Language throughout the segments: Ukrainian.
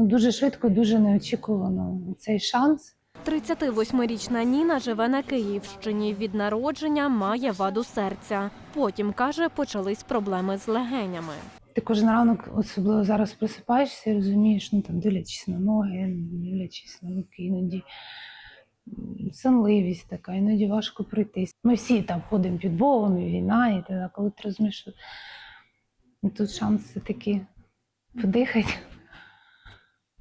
ну, дуже швидко, дуже неочікувано цей шанс. 38-річна Ніна живе на Київщині. Від народження має ваду серця. Потім каже, почались проблеми з легенями. Ти кожен ранок, особливо зараз просипаєшся і розумієш, ну там дивлячись на ноги, дивлячись на руки, іноді сонливість така, іноді важко пройтись. Ми всі там ходимо під Богом, і війна, і так, коли ти розумієш, що ну, тут шанс все-таки подихати.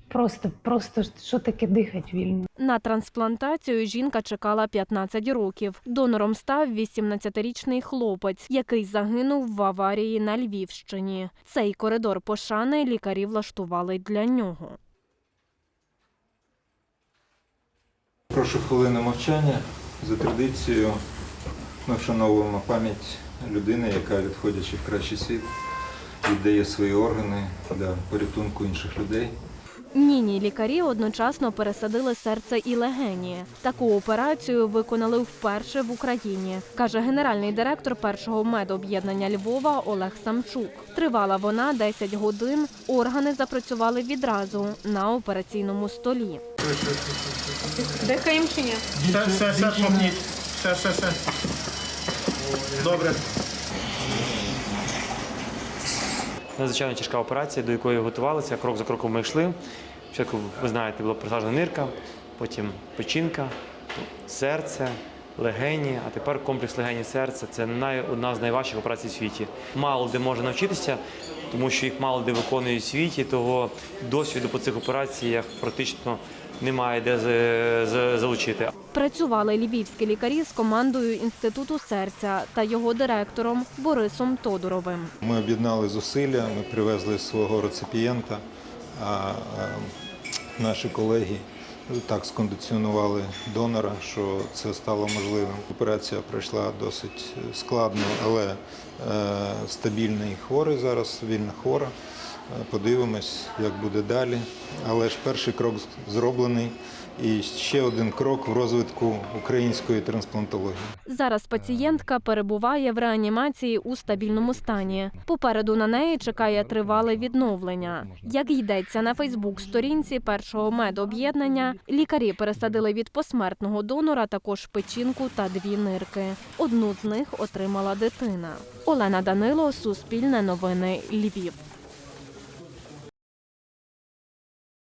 Просто, просто що таке дихати вільно. На трансплантацію жінка чекала 15 років. Донором став 18-річний хлопець, який загинув в аварії на Львівщині. Цей коридор пошани лікарі влаштували для нього. Прошу хвилину мовчання. За традицією ми вшановуємо пам'ять людини, яка, відходячи в кращий світ, віддає свої органи для порятунку інших людей. Ніні лікарі одночасно пересадили серце і легені. Таку операцію виконали вперше в Україні, каже генеральний директор першого медоб'єднання Львова Олег Самчук. Тривала вона 10 годин. Органи запрацювали відразу на операційному столі. Дихаємо чи ні? Все, все, все. Все, все, все. Добре. Надзвичайно тяжка операція, до якої готувалися. Крок за кроком ми йшли. Спочатку, ви знаєте, була просаджена нирка, потім печінка, серце, легені, а тепер комплекс легені серця це най, одна з найважчих операцій в світі. Мало де можна навчитися, тому що їх мало де виконують в світі, того досвіду по цих операціях практично немає де за- за- залучити. Працювали львівські лікарі з командою інституту серця та його директором Борисом Тодоровим. Ми об'єднали зусилля, ми привезли свого реципієнта, а наші колеги так скондиціонували донора, що це стало можливим. Операція пройшла досить складно, але е, стабільний хворий зараз, вільна хвора. Е, Подивимось, як буде далі. Але ж перший крок зроблений. І ще один крок в розвитку української трансплантології. Зараз пацієнтка перебуває в реанімації у стабільному стані. Попереду на неї чекає тривале відновлення. Як йдеться на Фейсбук-сторінці першого медоб'єднання, лікарі пересадили від посмертного донора також печінку та дві нирки. Одну з них отримала дитина. Олена Данило, Суспільне новини, Львів.